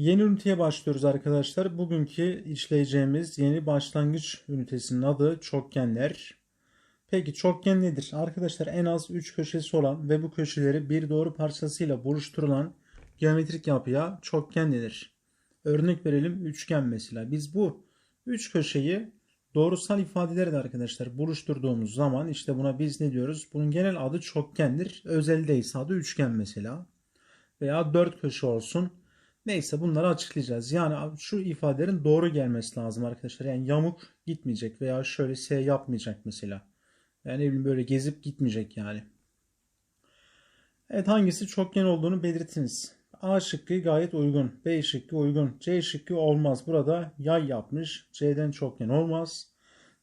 Yeni üniteye başlıyoruz arkadaşlar. Bugünkü işleyeceğimiz yeni başlangıç ünitesinin adı çokgenler. Peki çokgen nedir? Arkadaşlar en az 3 köşesi olan ve bu köşeleri bir doğru parçasıyla buluşturulan geometrik yapıya çokgen denir. Örnek verelim üçgen mesela. Biz bu 3 köşeyi doğrusal ifadeleri de arkadaşlar buluşturduğumuz zaman işte buna biz ne diyoruz? Bunun genel adı çokgendir. Özelde ise adı üçgen mesela. Veya 4 köşe olsun. Neyse bunları açıklayacağız. Yani şu ifadelerin doğru gelmesi lazım arkadaşlar. Yani yamuk gitmeyecek veya şöyle S yapmayacak mesela. Yani ne böyle gezip gitmeyecek yani. Evet hangisi çokgen olduğunu belirtiniz. A şıkkı gayet uygun. B şıkkı uygun. C şıkkı olmaz. Burada yay yapmış. C'den çokgen olmaz.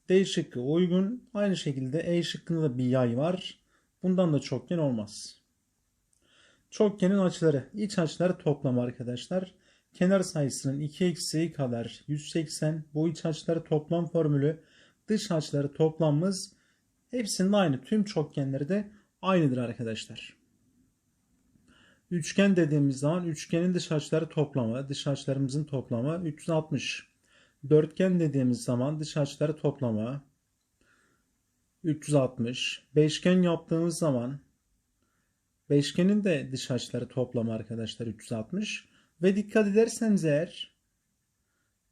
D şıkkı uygun. Aynı şekilde E şıkkında da bir yay var. Bundan da çokgen olmaz. Çokgenin açıları. İç açıları toplamı arkadaşlar. Kenar sayısının 2 eksiği kadar 180. Bu iç açıları toplam formülü. Dış açıları toplamımız hepsinin aynı. Tüm çokgenleri de aynıdır arkadaşlar. Üçgen dediğimiz zaman üçgenin dış açıları toplamı, dış açılarımızın toplamı 360. Dörtgen dediğimiz zaman dış açıları toplamı 360. Beşgen yaptığımız zaman beşgenin de dış açıları toplamı arkadaşlar 360. Ve dikkat ederseniz eğer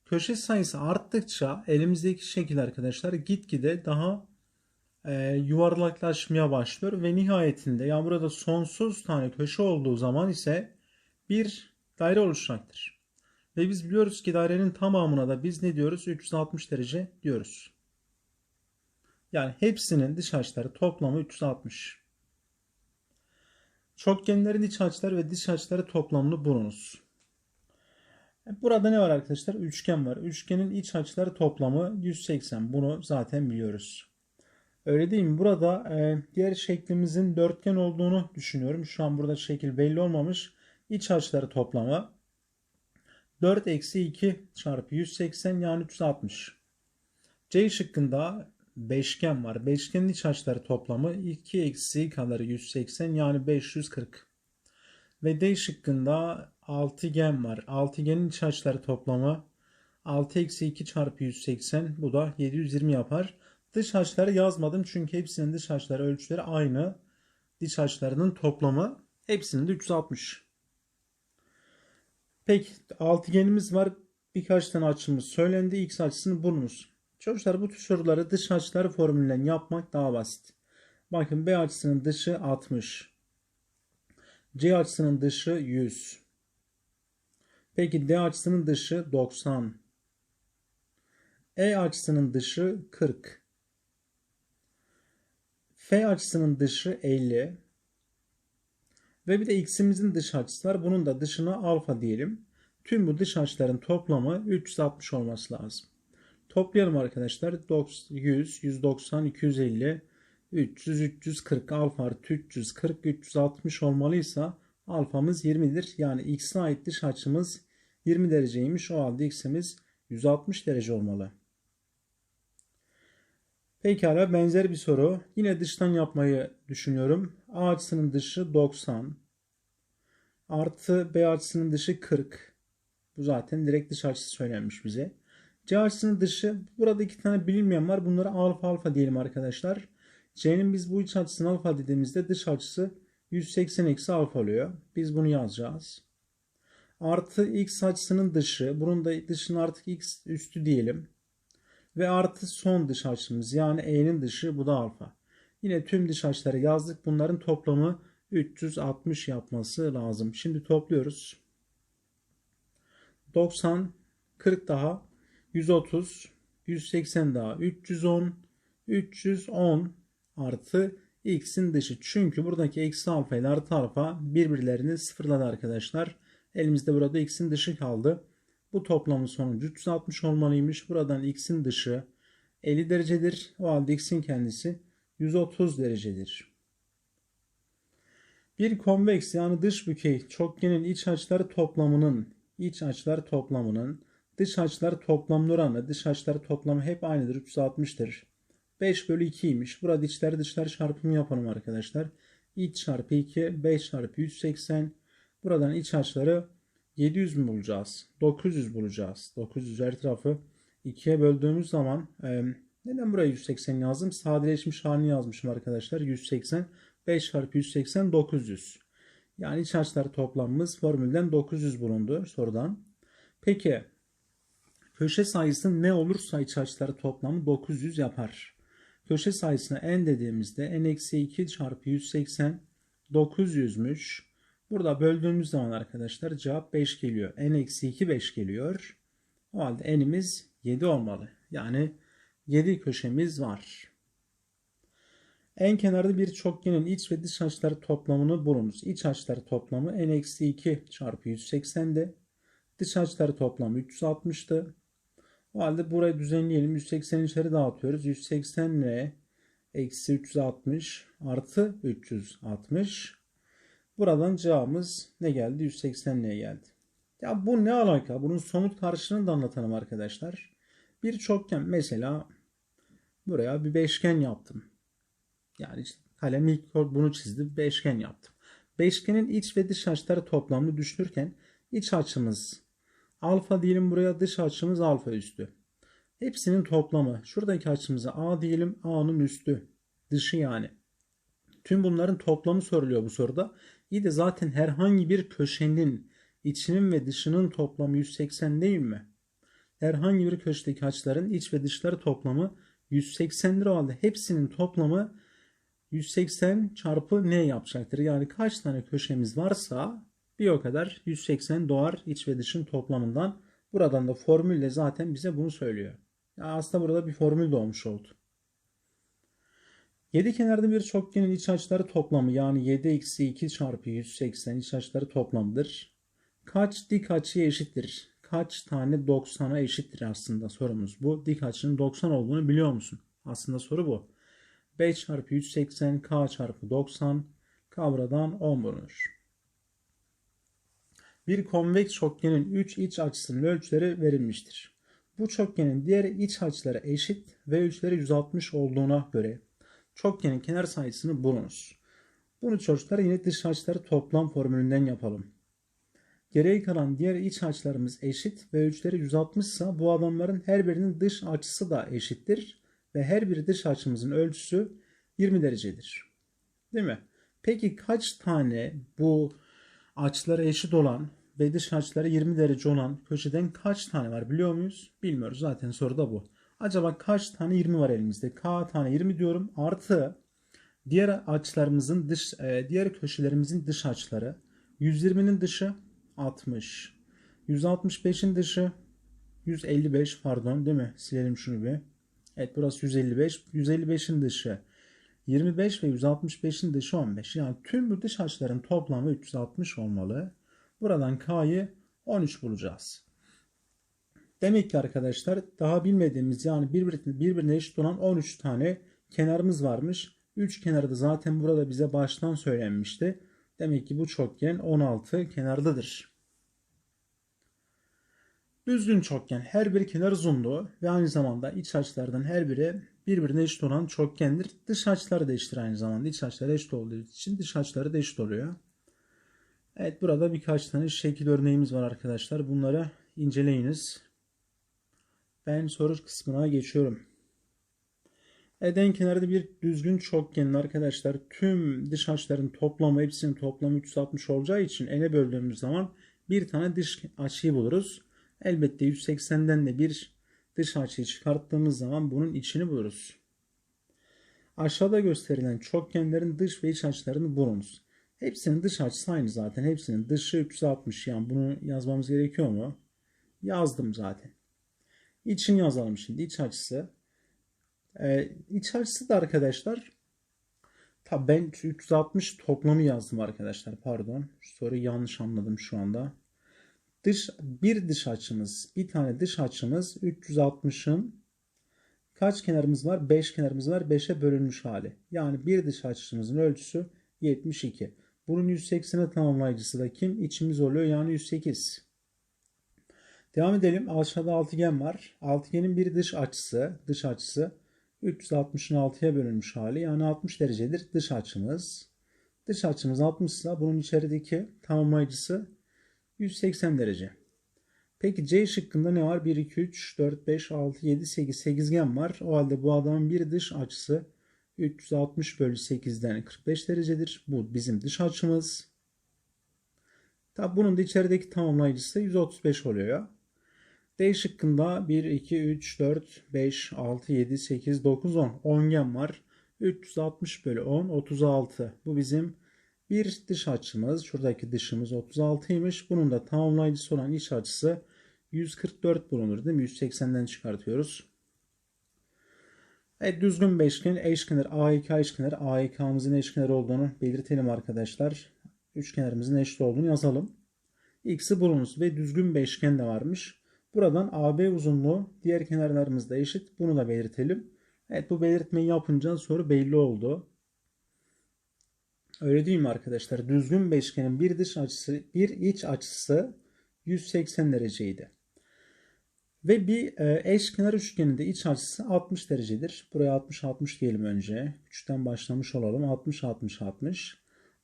köşe sayısı arttıkça elimizdeki şekil arkadaşlar gitgide daha e, yuvarlaklaşmaya başlıyor ve nihayetinde yani burada sonsuz tane köşe olduğu zaman ise bir daire oluşacaktır. Ve biz biliyoruz ki dairenin tamamına da biz ne diyoruz? 360 derece diyoruz. Yani hepsinin dış açıları toplamı 360. Çokgenlerin iç açıları ve dış açıları toplamını bulunuz. Burada ne var arkadaşlar? Üçgen var. Üçgenin iç açıları toplamı 180. Bunu zaten biliyoruz. Öyle değil mi? Burada e, diğer şeklimizin dörtgen olduğunu düşünüyorum. Şu an burada şekil belli olmamış. İç açıları toplamı 4 eksi 2 çarpı 180 yani 360. C şıkkında beşgen var. Beşgenin iç açıları toplamı 2 eksi kadar 180 yani 540. Ve D şıkkında altıgen var. Altıgenin iç açıları toplamı 6 eksi 2 çarpı 180 bu da 720 yapar. Dış açıları yazmadım çünkü hepsinin dış açıları ölçüleri aynı. Dış açılarının toplamı hepsinin de 360. Peki altıgenimiz var. Birkaç tane açımız söylendi. X açısını bulunuz. Çocuklar bu tür soruları dış açıları formülünden yapmak daha basit. Bakın B açısının dışı 60. C açısının dışı 100. Peki D açısının dışı 90. E açısının dışı 40. F açısının dışı 50. Ve bir de x'imizin dış açısı var. Bunun da dışına alfa diyelim. Tüm bu dış açıların toplamı 360 olması lazım. Toplayalım arkadaşlar. 100, 190, 250, 300, 340 alfa artı 340, 360 olmalıysa alfamız 20'dir. Yani x'e ait dış açımız 20 dereceymiş. O halde x'imiz 160 derece olmalı. Pekala benzer bir soru. Yine dıştan yapmayı düşünüyorum. A açısının dışı 90. Artı B açısının dışı 40. Bu zaten direkt dış açısı söylenmiş bize. C açısının dışı burada iki tane bilinmeyen var. Bunlara alfa alfa diyelim arkadaşlar. C'nin biz bu iç açısını alfa dediğimizde dış açısı 180 eksi alfa oluyor. Biz bunu yazacağız. Artı x açısının dışı. Bunun da dışını artık x üstü diyelim. Ve artı son dış açımız yani e'nin dışı bu da alfa. Yine tüm dış açıları yazdık. Bunların toplamı 360 yapması lazım. Şimdi topluyoruz. 90, 40 daha, 130, 180 daha, 310, 310 artı x'in dışı. Çünkü buradaki eksi alfa ile artı alfa birbirlerini sıfırladı arkadaşlar. Elimizde burada x'in dışı kaldı. Bu toplamın sonucu 360 olmalıymış. Buradan x'in dışı 50 derecedir. O halde x'in kendisi 130 derecedir. Bir konveks yani dış bükey çokgenin iç açıları toplamının iç açılar toplamının dış açılar toplamının oranı dış açılar toplamı hep aynıdır 360'tır. 5 bölü 2'ymiş. Burada içler dışlar çarpımı yapalım arkadaşlar. İç çarpı 2 5 çarpı 180. Buradan iç açıları 700 mü bulacağız? 900 bulacağız. 900 her tarafı 2'ye böldüğümüz zaman e, neden buraya 180 yazdım? Sadeleşmiş halini yazmışım arkadaşlar. 180 5 çarpı 180 900. Yani iç açılar toplamımız formülden 900 bulundu sorudan. Peki köşe sayısı ne olursa iç açıları toplamı 900 yapar. Köşe sayısına n dediğimizde n eksi 2 çarpı 180 900'müş. Burada böldüğümüz zaman arkadaşlar cevap 5 geliyor. n eksi 2 5 geliyor. O halde n'imiz 7 olmalı. Yani 7 köşemiz var. En kenarda bir çokgenin iç ve dış açıları toplamını bulunuz. İç açıları toplamı n eksi 2 çarpı 180'de. Dış açıları toplamı 360'tı. O halde burayı düzenleyelim. 180 içeri dağıtıyoruz. 180 ne? Eksi 360 artı 360. Buradan cevabımız ne geldi? 180 neye geldi? Ya bu ne alaka? Bunun somut karşılığını da anlatalım arkadaşlar. Bir çokgen mesela buraya bir beşgen yaptım. Yani işte kalem ilk bunu çizdi. Beşgen yaptım. Beşgenin iç ve dış açıları toplamını düşünürken iç açımız alfa diyelim buraya dış açımız alfa üstü. Hepsinin toplamı. Şuradaki açımıza A diyelim A'nın üstü. Dışı yani. Tüm bunların toplamı soruluyor bu soruda. İyi de zaten herhangi bir köşenin içinin ve dışının toplamı 180 değil mi? Herhangi bir köşedeki açıların iç ve dışları toplamı 180 lira halde hepsinin toplamı 180 çarpı ne yapacaktır? Yani kaç tane köşemiz varsa bir o kadar 180 doğar iç ve dışın toplamından. Buradan da formülle zaten bize bunu söylüyor. Aslında burada bir formül doğmuş oldu. 7 kenarda bir çokgenin iç açıları toplamı yani 7 eksi 2 çarpı 180 iç açıları toplamıdır. Kaç dik açıya eşittir? Kaç tane 90'a eşittir aslında sorumuz bu. Dik açının 90 olduğunu biliyor musun? Aslında soru bu. 5 çarpı 180 k çarpı 90 kavradan 10 bulunur. Bir konveks çokgenin 3 iç açısının ölçüleri verilmiştir. Bu çokgenin diğer iç açıları eşit ve ölçüleri 160 olduğuna göre çokgenin kenar sayısını bulunuz. Bunu çocuklar yine dış açıları toplam formülünden yapalım. Geriye kalan diğer iç açılarımız eşit ve ölçüleri 160 ise bu adamların her birinin dış açısı da eşittir ve her bir dış açımızın ölçüsü 20 derecedir. Değil mi? Peki kaç tane bu açıları eşit olan ve dış açıları 20 derece olan köşeden kaç tane var biliyor muyuz? Bilmiyoruz. Zaten soru da bu. Acaba kaç tane 20 var elimizde? K tane 20 diyorum. Artı diğer açılarımızın dış e, diğer köşelerimizin dış açıları 120'nin dışı 60. 165'in dışı 155 pardon değil mi? Silelim şunu bir. Evet burası 155. 155'in dışı 25 ve 165'in dışı 15. Yani tüm bu dış açıların toplamı 360 olmalı. Buradan K'yı 13 bulacağız. Demek ki arkadaşlar daha bilmediğimiz yani birbirine, eşit olan 13 tane kenarımız varmış. 3 kenarı da zaten burada bize baştan söylenmişti. Demek ki bu çokgen 16 kenarlıdır. Düzgün çokgen her bir kenar uzunluğu ve aynı zamanda iç açılardan her biri birbirine eşit olan çokgendir. Dış açıları da eşittir aynı zamanda. İç açıları eşit olduğu için dış açıları da eşit oluyor. Evet burada birkaç tane şekil örneğimiz var arkadaşlar. Bunları inceleyiniz. Ben soru kısmına geçiyorum. Eden kenarda bir düzgün çokgenin arkadaşlar tüm dış açıların toplamı hepsinin toplamı 360 olacağı için n'e böldüğümüz zaman bir tane dış açıyı buluruz. Elbette 180'den de bir dış açıyı çıkarttığımız zaman bunun içini buluruz. Aşağıda gösterilen çokgenlerin dış ve iç açılarını bulunuz. Hepsinin dış açısı aynı zaten. Hepsinin dışı 360 yani bunu yazmamız gerekiyor mu? Yazdım zaten. İçini yazalım şimdi. İç açısı. Ee, iç açısı da arkadaşlar tabi ben 360 toplamı yazdım arkadaşlar. Pardon. Soruyu yanlış anladım şu anda. Dış bir dış açımız, bir tane dış açımız 360'ın kaç kenarımız var? 5 kenarımız var. 5'e bölünmüş hali. Yani bir dış açımızın ölçüsü 72. Bunun 180'e tamamlayıcısı da kim? İçimiz oluyor yani 108. Devam edelim. Aşağıda altıgen var. Altıgenin bir dış açısı, dış açısı 360'ın 6'ya bölünmüş hali. Yani 60 derecedir dış açımız. Dış açımız 60 ise bunun içerideki tamamlayıcısı 180 derece. Peki C şıkkında ne var? 1, 2, 3, 4, 5, 6, 7, 8. Sekizgen var. O halde bu adamın bir dış açısı 360 bölü 8'den 45 derecedir. Bu bizim dış açımız. Tabi bunun da içerideki tamamlayıcısı 135 oluyor. D şıkkında 1, 2, 3, 4, 5, 6, 7, 8, 9, 10. Ongen var. 360 bölü 10, 36. Bu bizim bir dış açımız. Şuradaki dışımız 36'ymış. Bunun da tamamlayıcısı olan iç açısı 144 bulunur değil mi? 180'den çıkartıyoruz. Evet, düzgün beşgen eşkenar A2 eşkenar A2'mızın eşkenar olduğunu belirtelim arkadaşlar. Üçgenlerimizin eşit olduğunu yazalım. X'i bulunuz ve düzgün beşgen de varmış. Buradan AB uzunluğu diğer kenarlarımızda eşit. Bunu da belirtelim. Evet bu belirtmeyi yapınca soru belli oldu. Öyle değil mi arkadaşlar? Düzgün beşgenin bir dış açısı, bir iç açısı 180 dereceydi. Ve bir e, eşkenar üçgeninde iç açısı 60 derecedir. Buraya 60 60 diyelim önce. 3'ten başlamış olalım. 60 60 60.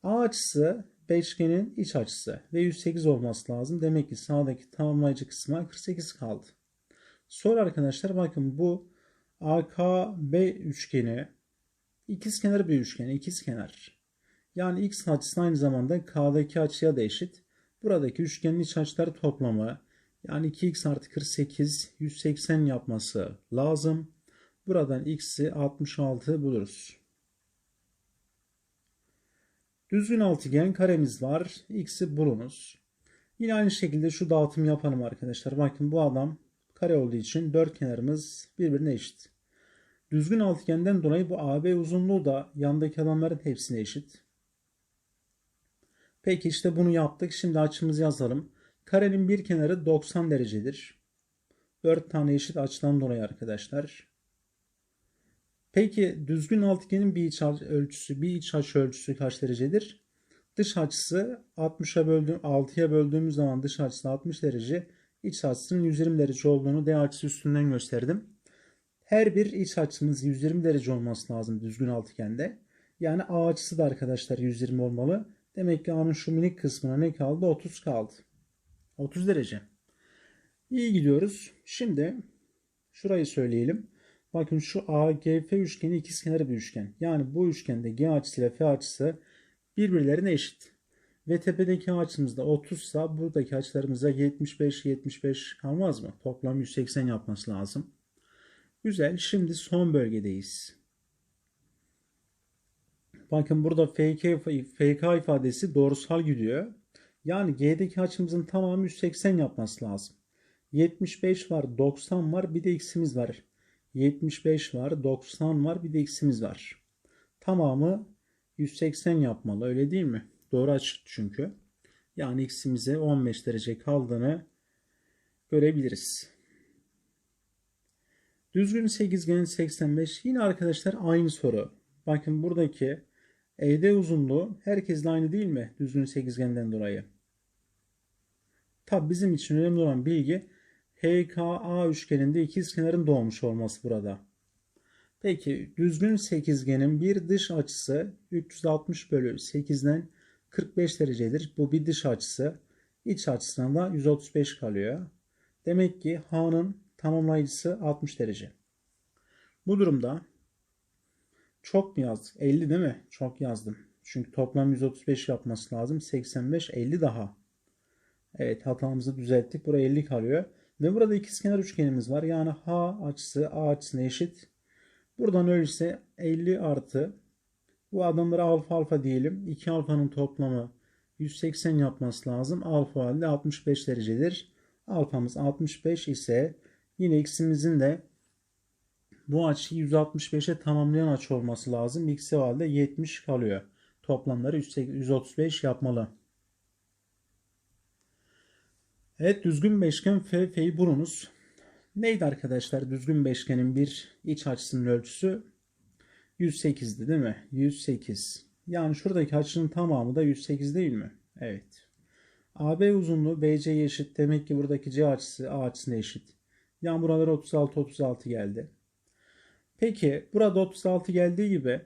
A açısı beşgenin iç açısı ve 108 olması lazım. Demek ki sağdaki tamamlayıcı kısma 48 kaldı. Sonra arkadaşlar bakın bu AKB üçgeni ikizkenar bir üçgen, ikizkenar. Yani x açısı aynı zamanda k'daki açıya da eşit. Buradaki üçgenin iç açıları toplamı yani 2x artı 48 180 yapması lazım. Buradan x'i 66 buluruz. Düzgün altıgen karemiz var. X'i bulunuz. Yine aynı şekilde şu dağıtım yapalım arkadaşlar. Bakın bu adam kare olduğu için dört kenarımız birbirine eşit. Düzgün altıgenden dolayı bu AB uzunluğu da yandaki adamların hepsine eşit. Peki işte bunu yaptık. Şimdi açımızı yazalım. Karenin bir kenarı 90 derecedir. 4 tane eşit açıdan dolayı arkadaşlar. Peki düzgün altıgenin bir iç ölçüsü, bir iç açı ölçüsü kaç derecedir? Dış açısı 60'a böldüğüm 6'ya böldüğümüz zaman dış açısı 60 derece, iç açısının 120 derece olduğunu D açısı üstünden gösterdim. Her bir iç açımız 120 derece olması lazım düzgün altıgende. Yani A açısı da arkadaşlar 120 olmalı. Demek ki A'nın şu minik kısmına ne kaldı? 30 kaldı. 30 derece. İyi gidiyoruz. Şimdi şurayı söyleyelim. Bakın şu AGF üçgeni ikizkenar bir üçgen. Yani bu üçgende G açısı ile F açısı birbirlerine eşit. Ve tepedeki açımız da 30 ise buradaki açılarımıza 75 75 kalmaz mı? Toplam 180 yapması lazım. Güzel. Şimdi son bölgedeyiz. Bakın burada FK, FK ifadesi doğrusal gidiyor. Yani G'deki açımızın tamamı 180 yapması lazım. 75 var, 90 var, bir de x'imiz var. 75 var, 90 var, bir de x'imiz var. Tamamı 180 yapmalı öyle değil mi? Doğru açı çünkü. Yani x'imize 15 derece kaldığını görebiliriz. Düzgün sekizgenin 85 yine arkadaşlar aynı soru. Bakın buradaki ED uzunluğu herkesle aynı değil mi? Düzgün sekizgenden dolayı. Tabi bizim için önemli olan bilgi HKA üçgeninde ikizkenarın doğmuş olması burada. Peki düzgün sekizgenin bir dış açısı 360 bölü 8'den 45 derecedir. Bu bir dış açısı. İç açısından da 135 kalıyor. Demek ki H'nın tamamlayıcısı 60 derece. Bu durumda çok mu yazdık? 50 değil mi? Çok yazdım. Çünkü toplam 135 yapması lazım. 85, 50 daha. Evet hatamızı düzelttik. Buraya 50 kalıyor. Ve burada ikizkenar üçgenimiz var. Yani H açısı A açısına eşit. Buradan öyleyse 50 artı bu adamlara alfa alfa diyelim. 2 alfanın toplamı 180 yapması lazım. Alfa halde 65 derecedir. Alfamız 65 ise yine x'imizin de bu açıyı 165'e tamamlayan açı olması lazım. X'i halde 70 kalıyor. Toplamları 135 yapmalı. Evet düzgün beşgen F, F'yi bulunuz. Neydi arkadaşlar düzgün beşgenin bir iç açısının ölçüsü 108'di değil mi? 108. Yani şuradaki açının tamamı da 108 değil mi? Evet. AB uzunluğu BC'ye eşit. Demek ki buradaki C açısı A açısına eşit. Yani buralara 36 36 geldi. Peki burada 36 geldiği gibi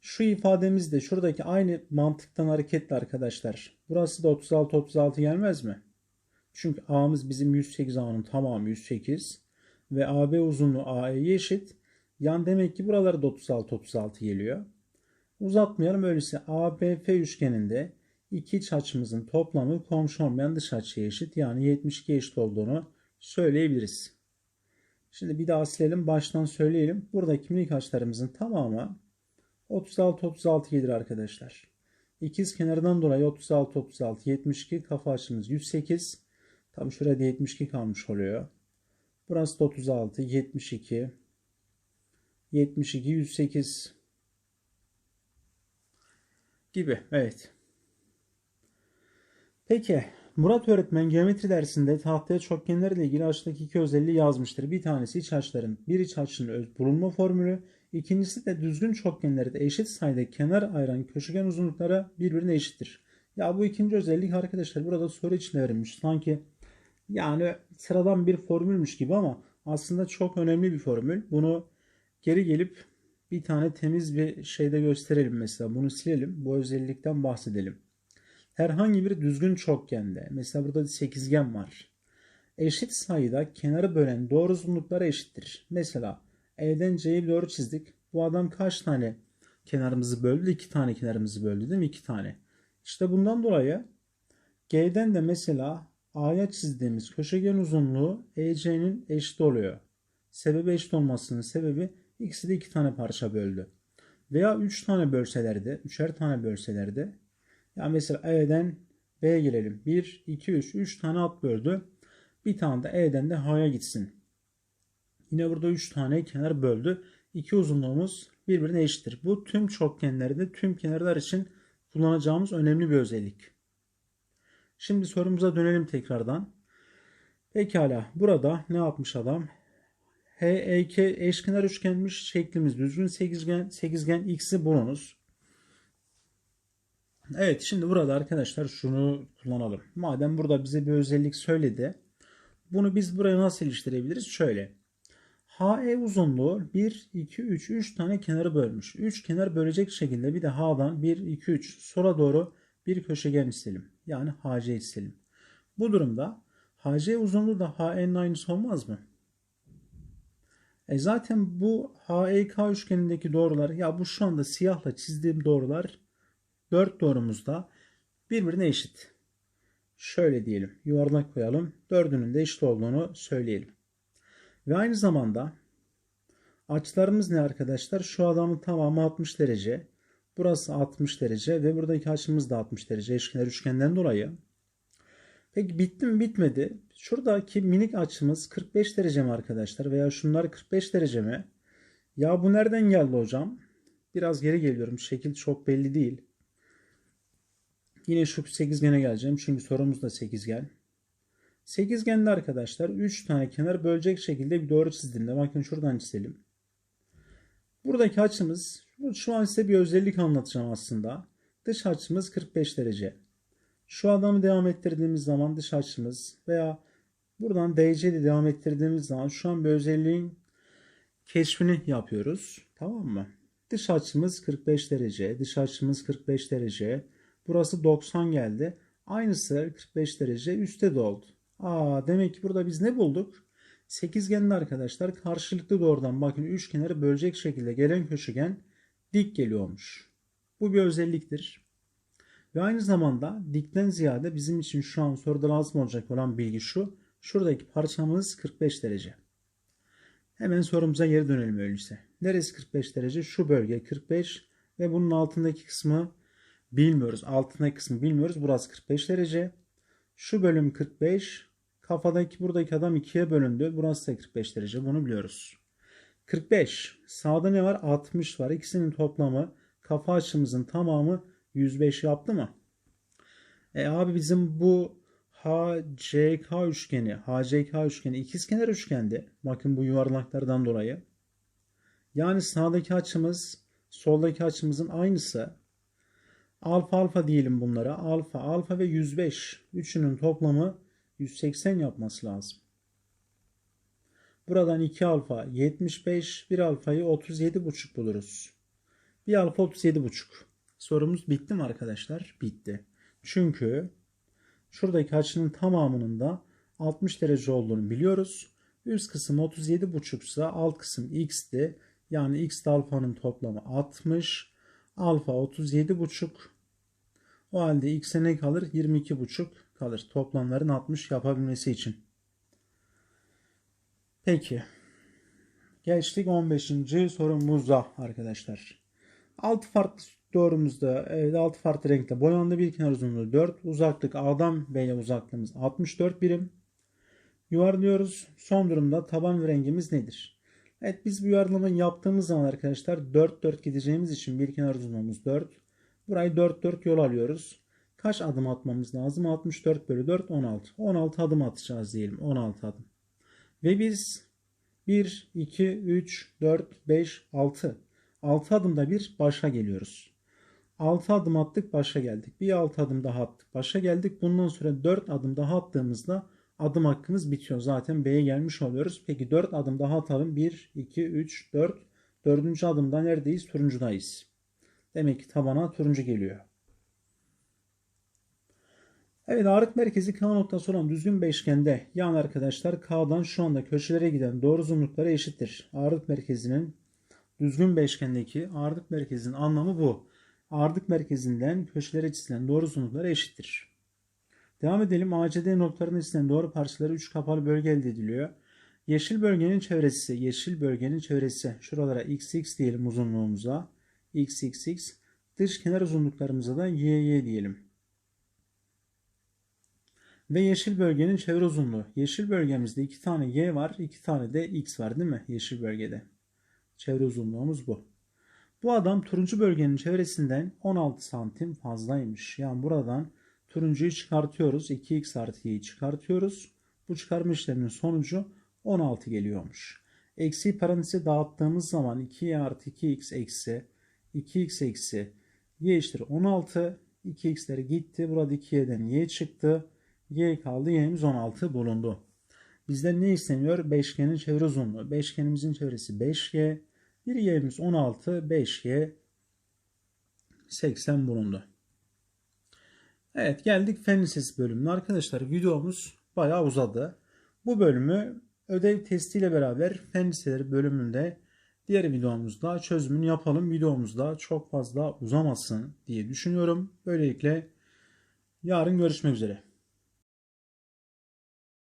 Şu ifademiz de şuradaki aynı mantıktan hareketle arkadaşlar. Burası da 36 36 gelmez mi? Çünkü A'mız bizim 108 A'nın tamamı 108 ve AB uzunluğu AE'ye eşit. Yan demek ki buralarda da 36 36 geliyor. Uzatmayalım öyleyse ABF üçgeninde iki iç açımızın toplamı komşu olmayan dış açıya eşit. Yani 72 eşit olduğunu söyleyebiliriz. Şimdi bir daha silelim. Baştan söyleyelim. Buradaki minik açılarımızın tamamı 36 36 gelir arkadaşlar. İkiz kenarından dolayı 36 36 72 kafa açımız 108. Tabi şurada 72 kalmış oluyor. Burası da 36 72 72 108 gibi. Evet. Peki Murat öğretmen geometri dersinde tahtaya çokgenlerle ilgili aşağıdaki iki özelliği yazmıştır. Bir tanesi iç açıların bir iç açının bulunma formülü. İkincisi de düzgün çokgenleri de eşit sayıda kenar ayıran köşegen uzunlukları birbirine eşittir. Ya bu ikinci özellik arkadaşlar burada soru içinde verilmiş. Sanki yani sıradan bir formülmüş gibi ama aslında çok önemli bir formül. Bunu geri gelip bir tane temiz bir şeyde gösterelim mesela. Bunu silelim. Bu özellikten bahsedelim. Herhangi bir düzgün çokgende mesela burada sekizgen var. Eşit sayıda kenarı bölen doğru uzunluklara eşittir. Mesela E'den C'yi doğru çizdik. Bu adam kaç tane kenarımızı böldü? İki tane kenarımızı böldü değil mi? İki tane. İşte bundan dolayı G'den de mesela A'ya çizdiğimiz köşegen uzunluğu EC'nin eşit oluyor. Sebebi eşit olmasının sebebi ikisi de iki tane parça böldü. Veya üç tane bölselerde, üçer tane bölselerde yani mesela E'den B'ye gelelim. 1, 2, 3. 3 tane at böldü. Bir tane de E'den de H'ya gitsin. Yine burada 3 tane kenar böldü. İki uzunluğumuz birbirine eşittir. Bu tüm çokgenlerde tüm kenarlar için kullanacağımız önemli bir özellik. Şimdi sorumuza dönelim tekrardan. Pekala burada ne yapmış adam? HEK eşkenar üçgenmiş şeklimiz düzgün sekizgen, sekizgen x'i bulunuz. Evet şimdi burada arkadaşlar şunu kullanalım. Madem burada bize bir özellik söyledi. Bunu biz buraya nasıl iliştirebiliriz? Şöyle. HE uzunluğu 1, 2, 3, 3 tane kenarı bölmüş. 3 kenar bölecek şekilde bir de H'dan 1, 2, 3 sola doğru bir köşegen isteyelim. Yani HC isteyelim. Bu durumda HC uzunluğu da HE'nin aynısı olmaz mı? E zaten bu HEK üçgenindeki doğrular ya bu şu anda siyahla çizdiğim doğrular 4 doğrumuz da birbirine eşit. Şöyle diyelim. Yuvarlak koyalım. Dördünün de eşit olduğunu söyleyelim. Ve aynı zamanda açılarımız ne arkadaşlar? Şu adamın tamamı 60 derece. Burası 60 derece ve buradaki açımız da 60 derece. Eşkenar üçgenden dolayı. Peki bitti mi bitmedi. Şuradaki minik açımız 45 derece mi arkadaşlar? Veya şunlar 45 derece mi? Ya bu nereden geldi hocam? Biraz geri geliyorum. Şekil çok belli değil. Yine şu sekizgene geleceğim. Çünkü sorumuz da sekizgen. Sekizgende arkadaşlar 3 tane kenar bölecek şekilde bir doğru çizdiğimde bakın şuradan çizelim. Buradaki açımız şu an size bir özellik anlatacağım aslında. Dış açımız 45 derece. Şu adamı devam ettirdiğimiz zaman dış açımız veya buradan DC'de devam ettirdiğimiz zaman şu an bir özelliğin keşfini yapıyoruz. Tamam mı? Dış açımız 45 derece. Dış açımız 45 derece. Burası 90 geldi. Aynısı 45 derece üstte de oldu. Aa, demek ki burada biz ne bulduk? Sekizgenli arkadaşlar karşılıklı doğrudan bakın üç kenarı bölecek şekilde gelen köşegen dik geliyormuş. Bu bir özelliktir. Ve aynı zamanda dikten ziyade bizim için şu an soruda lazım olacak olan bilgi şu. Şuradaki parçamız 45 derece. Hemen sorumuza geri dönelim öyleyse. Neresi 45 derece? Şu bölge 45 ve bunun altındaki kısmı bilmiyoruz. Altındaki kısmı bilmiyoruz. Burası 45 derece. Şu bölüm 45. Kafadaki buradaki adam ikiye bölündü. Burası da 45 derece. Bunu biliyoruz. 45. Sağda ne var? 60 var. İkisinin toplamı kafa açımızın tamamı 105 yaptı mı? E abi bizim bu HCK üçgeni, HCK üçgeni ikizkenar üçgendi. Bakın bu yuvarlaklardan dolayı. Yani sağdaki açımız soldaki açımızın aynısı. Alfa alfa diyelim bunlara. Alfa alfa ve 105. Üçünün toplamı 180 yapması lazım. Buradan 2 alfa 75, 1 alfayı 37,5 buluruz. Bir alfa 37,5. Sorumuz bitti mi arkadaşlar? Bitti. Çünkü şuradaki açının tamamının da 60 derece olduğunu biliyoruz. Üst kısım 37,5 ise alt kısım x'ti. Yani x alfanın toplamı 60. Alfa 37,5. O halde x'e ne kalır? 22,5 kalır. Toplamların 60 yapabilmesi için. Peki. Geçtik 15. sorumuza arkadaşlar. 6 farklı doğrumuzda evet 6 farklı renkte boyandı bir kenar uzunluğu 4. Uzaklık A'dan B'ye uzaklığımız 64 birim. Yuvarlıyoruz. Son durumda taban ve rengimiz nedir? Evet biz bu yuvarlamayı yaptığımız zaman arkadaşlar 4 4 gideceğimiz için bir kenar uzunluğumuz 4. Burayı 4 4 yol alıyoruz. Kaç adım atmamız lazım? 64 bölü 4 16. 16 adım atacağız diyelim. 16 adım. Ve biz 1, 2, 3, 4, 5, 6. 6 adımda bir başa geliyoruz. 6 adım attık başa geldik. Bir 6 adım daha attık başa geldik. Bundan sonra 4 adım daha attığımızda adım hakkımız bitiyor. Zaten B'ye gelmiş oluyoruz. Peki 4 adım daha atalım. 1, 2, 3, 4. Dördüncü adımda neredeyiz? Turuncudayız. Demek ki tabana turuncu geliyor. Evet ağırlık merkezi K noktası olan düzgün beşgende yani arkadaşlar K'dan şu anda köşelere giden doğru uzunlukları eşittir. Ağırlık merkezinin düzgün beşgendeki ağırlık merkezinin anlamı bu. Ağırlık merkezinden köşelere çizilen doğru uzunlukları eşittir. Devam edelim. ACD noktalarında çizilen doğru parçaları 3 kapalı bölge elde ediliyor. Yeşil bölgenin çevresi, yeşil bölgenin çevresi. Şuralara xx diyelim uzunluğumuza. Xxx. Dış kenar uzunluklarımıza da yy diyelim. Ve yeşil bölgenin çevre uzunluğu. Yeşil bölgemizde iki tane y var, iki tane de x var değil mi? Yeşil bölgede. Çevre uzunluğumuz bu. Bu adam turuncu bölgenin çevresinden 16 santim fazlaymış. Yani buradan turuncuyu çıkartıyoruz. 2x artı y'yi çıkartıyoruz. Bu çıkarma işleminin sonucu 16 geliyormuş. Eksi paranteze dağıttığımız zaman 2y artı 2x eksi 2x eksi y eşittir 16. 2x'ler gitti. Burada 2y'den y çıktı. y kaldı. y'miz 16 bulundu. Bizden ne isteniyor? Beşgenin çevre uzunluğu. Beşgenimizin çevresi 5y. Bir y'miz 16. 5y 80 bulundu. Evet geldik fen lisesi bölümüne. Arkadaşlar videomuz bayağı uzadı. Bu bölümü ödev testiyle beraber fen liseleri bölümünde diğer videomuzda çözümünü yapalım. Videomuzda çok fazla uzamasın diye düşünüyorum. Böylelikle yarın görüşmek üzere.